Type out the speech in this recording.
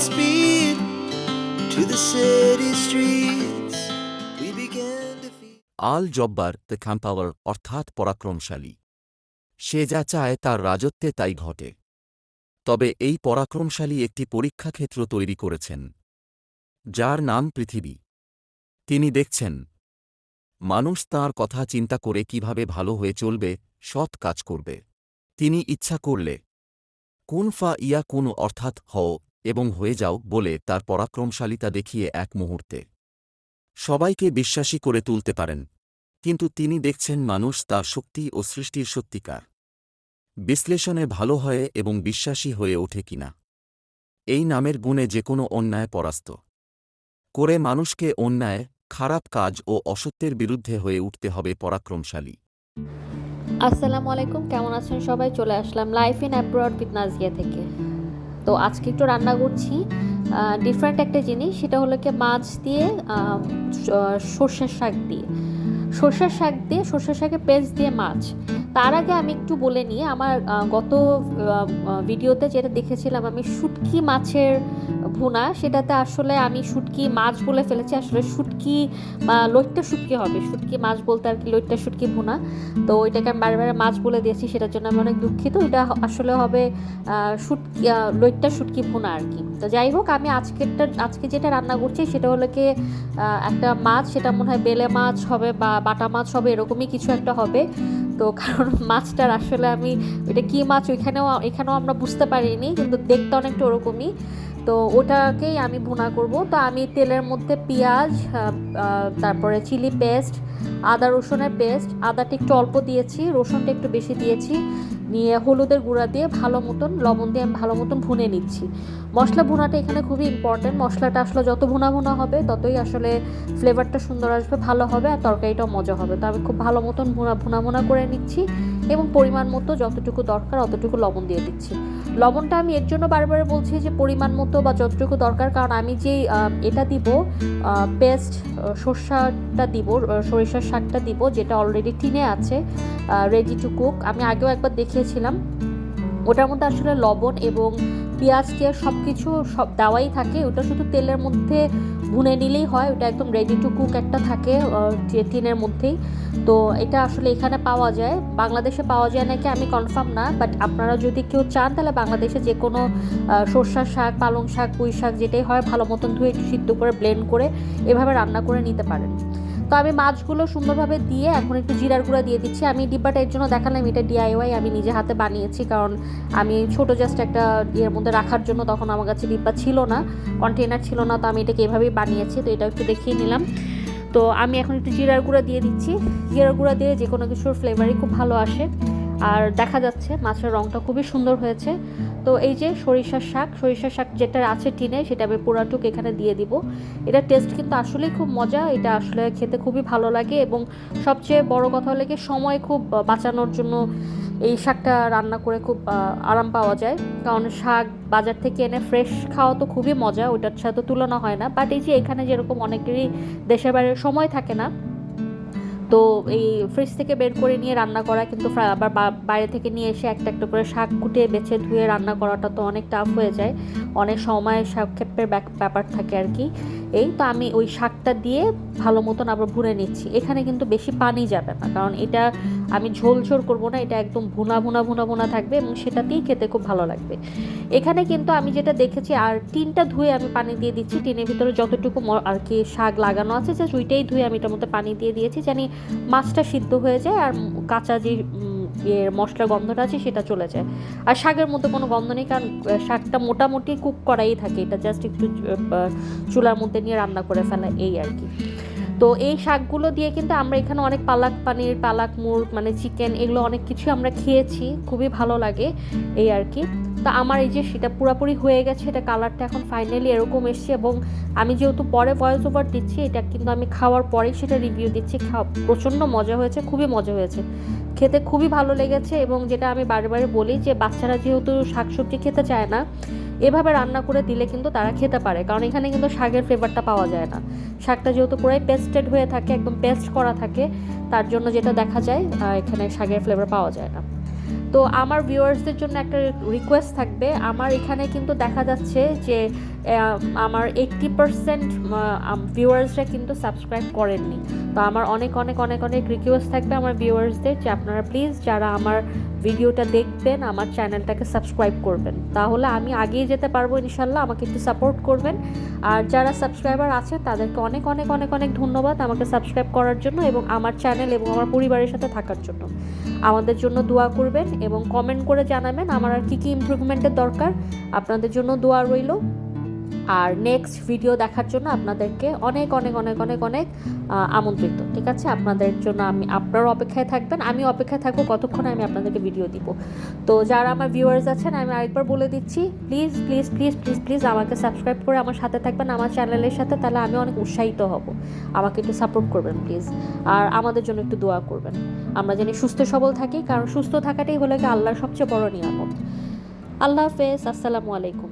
speed to the city streets. We began to feel. Al Jabbar, the compeller, অর্থাৎ পরাক্রমশালী সে যা চায় তার রাজত্বে তাই ঘটে তবে এই পরাক্রমশালী একটি পরীক্ষাক্ষেত্র তৈরি করেছেন যার নাম পৃথিবী তিনি দেখছেন, মানুষ তাঁর কথা চিন্তা করে কীভাবে ভালো হয়ে চলবে, সৎ কাজ করবে তিনি ইচ্ছা করলে, কোন ফা ইয়া কোন অর্থাৎ হও এবং হয়ে যাও বলে তার পরাক্রমশালিতা দেখিয়ে এক মুহূর্তে। সবাইকে বিশ্বাসী করে তুলতে পারেন, কিন্তু তিনি দেখছেন মানুষ তার শক্তি ও সৃষ্টির সত্যিকার। বিশ্লেষণে ভালো হয় এবং বিশ্বাসী হয়ে ওঠে কিনা। এই নামের গুণে যে কোনো অন্যায় পরাস্ত। করে মানুষকে অন্যায়, খারাপ কাজ ও অসত্যের বিরুদ্ধে হয়ে উঠতে হবে পরাক্রমশালী। আসসালামু আলাইকুম, কেমন আছেন সবাই? চলে আসলাম life in abroad with Nazia থেকে। তো আজকে একটু রান্না করছি। ডিফারেন্ট একটা জিনিস, সেটা হলো কি মাছ দিয়ে সর্ষের শাক দিয়ে। সর্ষের শাক দিয়ে, সর্ষের শাকে পেস্ট দিয়ে মাছ। তার আগে আমি একটু বলে নিই, আমার গত ভিডিওতে যেটা দেখেছিলাম আমি শুটকি মাছের ভুনা, সেটাতে আসলে আমি শুটকি মাছ বলে ফেলেছি। আসলে শুটকি বা লইট্টা শুটকি হবে। শুটকি মাছ বলতে আর কি লইট্টা শুটকি ভুনা। তো ওইটাকে আমি বারে বারে মাছ বলে দিয়েছি, সেটার জন্য আমি অনেক দুঃখিত। এটা আসলে হবে শুটকি লইট্টা শুটকি ভুনা আর কি। তো যাই হোক, আমি আজকেরটা, আজকে যেটা রান্না করছি সেটা হলো কি একটা মাছ, সেটা মনে হয় বেলে মাছ হবে বা বাটা মাছ হবে, এরকমই কিছু একটা হবে। তো কারণ মাছটার আসলে আমি ওইটা কী মাছ ওইখানেও এখানেও আমরা বুঝতে পারিনি, কিন্তু দেখতে অনেকটা ওরকমই। তো ওটাকেই আমি ভুনা করব। তো আমি তেলের মধ্যে পেঁয়াজ তারপরে চিলি পেস্ট, আদা রসুনের পেস্ট, আদাটা একটু অল্প দিয়েছি, রসুনটা একটু বেশি দিয়েছি। নিয়ে হলুদের গুঁড়া দিয়ে ভালো মতন, লবণ দিয়ে ভালো মতন ভুনে নিচ্ছি। মশলা ভুনাটা এখানে খুবই ইম্পর্টেন্ট মশলাটা আসলে যত ভুনা ভুনা হবে, ততই আসলে ফ্লেভারটা সুন্দর আসবে, ভালো হবে, আর তরকারিটাও মজা হবে। তো আমি খুব ভালো মতন ভুনা ভুনা ভুনা করে নিচ্ছি। এবং পরিমাণ মতো যতটুকু দরকার অতটুকু লবণ দিয়ে দিচ্ছি। লবণটা আমি এর জন্য বারবার বলছি যে পরিমাণ মতো বা যতটুকু দরকার, কারণ আমি যে এটা দিব পেস্ট সর্ষাটা দিব সরিষার শাকটা দিব, যেটা অলরেডি টিনে আছে রেডি টু কুক আমি আগেও একবার দেখিয়েছিলাম ওটার মধ্যে আসলে লবণ এবং পেঁয়াজ টিয়াজ সব কিছু সব দেওয়াই থাকে। ওটা শুধু তেলের মধ্যে ভুনে নিলেই হয়। ওটা একদম রেডি টু কুক একটা থাকে যে টিনের মধ্যেই। তো এটা আসলে এখানে পাওয়া যায়। বাংলাদেশে পাওয়া যায় নাকি আমি কনফার্ম না বাট আপনারা যদি কেউ চান তাহলে বাংলাদেশে যে কোনো সর্ষার শাক, পালং শাক, পুঁই শাক যেটাই হয়, ভালো মতন ধুয়ে একটু সিদ্ধ করে ব্লেন্ড করে এভাবে রান্না করে নিতে পারেন। তো আমি মাছগুলো সুন্দরভাবে দিয়ে এখন একটু জিরার গুঁড়া দিয়ে দিচ্ছি। আমি ডিব্বাটা এর জন্য দেখালাম, এটা ডিআইওয়াই আমি নিজে হাতে বানিয়েছি কারণ আমি ছোট জাস্ট একটা ইয়ের মধ্যে রাখার জন্য তখন আমার কাছে ডিব্বা ছিল না কন্টেনার ছিল না, তো আমি এটাকে এভাবেই বানিয়েছি, তো এটা একটু দেখিয়ে নিলাম। তো আমি এখন একটু জিরার গুঁড়া দিয়ে দিচ্ছি। জিরার গুঁড়া দিয়ে যে কোনো কিছুর ফ্লেভারই খুব ভালো আসে। আর দেখা যাচ্ছে মাছের রঙটা খুবই সুন্দর হয়েছে। তো এই যে সরিষার শাক সরিষার শাক যেটা আছে টিনে, সেটা আমি পুরাটুক এখানে দিয়ে দিব। এটা টেস্ট কিন্তু আসলেই খুব মজা, এটা আসলে খেতে খুবই ভালো লাগে এবং সবচেয়ে বড় কথা হলো কি, সময় খুব বাঁচানোর জন্য এই শাকটা রান্না করে খুব আরাম পাওয়া যায়। কারণ শাক বাজার থেকে এনে ফ্রেশ খাওয়া তো খুবই মজা ওইটার সাথে তুলনা হয় না। বাট এই যে এখানে যেরকম অনেকেরই দেশের বাইরে সময় থাকে না তো এই ফ্রিজ থেকে বের করে নিয়ে রান্না করা, কিন্তু আবার বাইরে থেকে নিয়ে এসে একটা একটা করে শাক কুটে বেছে ধুয়ে রান্না করাটা তো অনেক টাফ হয়ে যায়। অনেক সময় শাকক্ষেপের ব্যাপার থাকে আর কি। এই তো আমি ওই শাকটা দিয়ে ভালো মতন আবার ভুনে নিচ্ছি। এখানে কিন্তু বেশি পানি যাবে না, কারণ এটা আমি ঝোল ঝোল করব না, এটা একদম ভুনা ভুনা ভুনা ভুনা থাকবে এবং সেটাতেই খেতে খুব ভালো লাগবে। এখানে কিন্তু আমি যেটা দেখেছি, আর টিনটা ধুয়ে আমি পানি দিয়ে দিচ্ছি, টিনের ভিতরে যতটুকু আর কি শাক লাগানো আছে, জাস্ট ওইটাই ধুয়ে আমি এটার মধ্যে পানি দিয়ে দিয়েছি, জানি মাছটা সিদ্ধ হয়ে যায়, আর কাঁচা যে এর মশলার গন্ধটা আছে সেটা চলে যায়। আর শাকের মধ্যে কোনো গন্ধ নেই, কারণ শাকটা মোটামুটি কুক করাই থাকে। এটা জাস্ট একটু চুলার মধ্যে নিয়ে রান্না করে ফেলা এই আর কি। তো এই শাকগুলো দিয়ে কিন্তু আমরা এখানে অনেক পালাক পানির, পালাক মুরগ মানে চিকেন এগুলো অনেক কিছু আমরা খেয়েছি। খুবই ভালো লাগে এই আর কি। তো আমার এই যে সেটা পুরোপুরি হয়ে গেছে, এটা কালারটা এখন ফাইনালি এরকম এসছে এবং আমি যেহেতু পরে ভয়েস ওভার দিচ্ছি, এটা কিন্তু আমি খাওয়ার পরেই সেটা রিভিউ দিচ্ছি। খাওয়া, প্রচণ্ড মজা হয়েছে, খুবই মজা হয়েছে। খেতে খুবই ভালো লেগেছে এবং যেটা আমি বারে বলি যে বাচ্চারা যেহেতু শাকসবজি খেতে চায় না, এভাবে রান্না করে দিলে কিন্তু তারা খেতে পারে। কারণ এখানে কিন্তু শাকের ফ্লেভারটা পাওয়া যায় না। শাকটা যেহেতু পুরাই পেস্টেড হয়ে থাকে, একদম পেস্ট করা থাকে, তার জন্য যেটা দেখা যায় এখানে শাকের ফ্লেভার পাওয়া যায় না। তো আমার ভিউয়ার্সদের জন্য একটা রিকোয়েস্ট থাকবে। আমার এখানে কিন্তু দেখা যাচ্ছে যে আমার এইট্টি পারসেন্ট ভিউয়ার্সরা কিন্তু সাবস্ক্রাইব করেননি। তো আমার অনেক অনেক অনেক অনেক রিকোয়েস্ট থাকবে আমার ভিউয়ার্সদের যে আপনারা প্লিজ যারা আমার ভিডিওটা দেখবেন, আমার চ্যানেলটাকে সাবস্ক্রাইব করবেন। তাহলে আমি আগিয়ে যেতে পারব ইনশাল্লাহ, আমাকে একটু সাপোর্ট করবেন। আর যারা সাবস্ক্রাইবার আছে, তাদেরকে অনেক অনেক অনেক অনেক ধন্যবাদ আমাকে সাবস্ক্রাইব করার জন্য এবং আমার চ্যানেল এবং আমার পরিবারের সাথে থাকার জন্য। আমাদের জন্য দোয়া করবেন এবং কমেন্ট করে জানাবেন আমার আর কী কী ইমপ্রুভমেন্টের দরকার। আপনাদের জন্য দোয়া রইল। আর নেক্সট ভিডিও দেখার জন্য আপনাদেরকে অনেক অনেক অনেক অনেক অনেক আমন্ত্রিত, ঠিক আছে? আপনাদের জন্য আমি আপনার অপেক্ষায় থাকবেন আমি অপেক্ষায় থাকব, কতক্ষণ আমি আপনাদেরকে ভিডিও দিব। তো যারা আমার ভিউয়ার্স আছেন, আমি আরেকবার বলে দিচ্ছি please please please please please আমাকে সাবস্ক্রাইব করে আমার সাথে থাকবেন, আমার চ্যানেলের সাথে, তাহলে আমি অনেক উৎসাহিত হব। আমাকে একটু সাপোর্ট করবেন প্লিজ আর আমাদের জন্য একটু দোয়া করবেন। আমরা যেন সুস্থ, সবল থাকি, কারণ সুস্থ থাকাটাই হলো কি আল্লাহর সবচেয়ে বড় নিয়ামত। আল্লাহ হাফেজ, আসসালামু আলাইকুম।